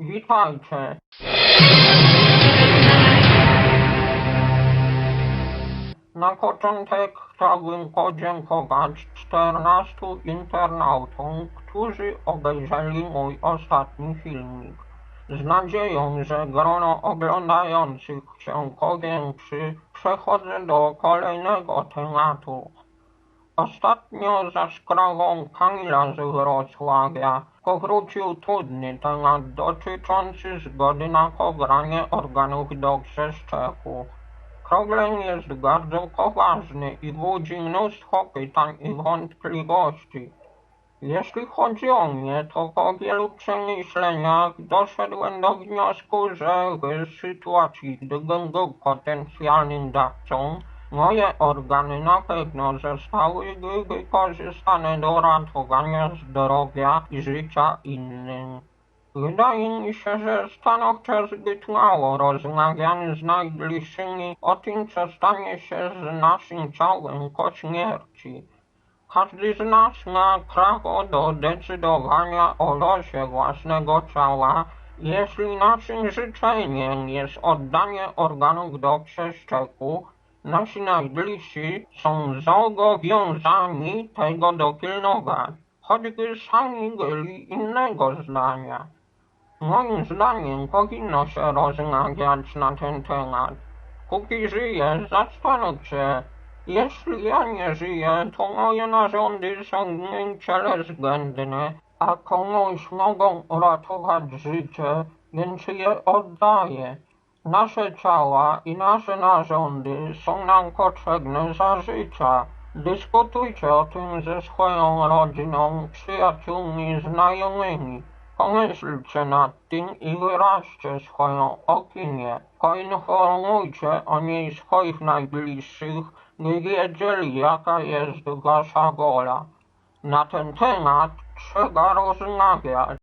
Witajcie. Na początek chciałbym podziękować 14 internautom, którzy obejrzeli mój ostatni filmik. Z nadzieją, że grono oglądających się powiększy, przechodzę do kolejnego tematu. Ostatnio za sprawą Kamila z Wrocławia powrócił trudny temat dotyczący zgody na pobranie organów do przeszczepu. Problem jest bardzo poważny i budzi mnóstwo pytań i wątpliwości. Jeśli chodzi o mnie, to po wielu przemyśleniach doszedłem do wniosku, że w sytuacji, gdybym był potencjalnym dawcą, moje organy na pewno zostałyby wykorzystane do ratowania zdrowia i życia innym. Wydaje mi się, że stanowczo zbyt mało rozmawiamy z najbliższymi o tym, co stanie się z naszym ciałem po śmierci. Każdy z nas ma prawo do decydowania o losie własnego ciała, jeśli naszym życzeniem jest oddanie organów do przeszczepu, nasi najbliżsi są zobowiązani tego dopilnować, choćby sami byli innego zdania. Moim zdaniem powinno się rozmawiać na ten temat. Póki żyję, zastanów się. Jeśli ja nie żyję, to moje narządy są niecielezbędne, a komuś mogą uratować życie, więc je oddaję. Nasze ciała i nasze narządy są nam potrzebne za życia. Dyskutujcie o tym ze swoją rodziną, przyjaciółmi, znajomymi. Pomyślcie nad tym i wyraźcie swoją opinię. Poinformujcie o niej swoich najbliższych, by wiedzieli jaka jest wasza wola. Na ten temat trzeba rozmawiać.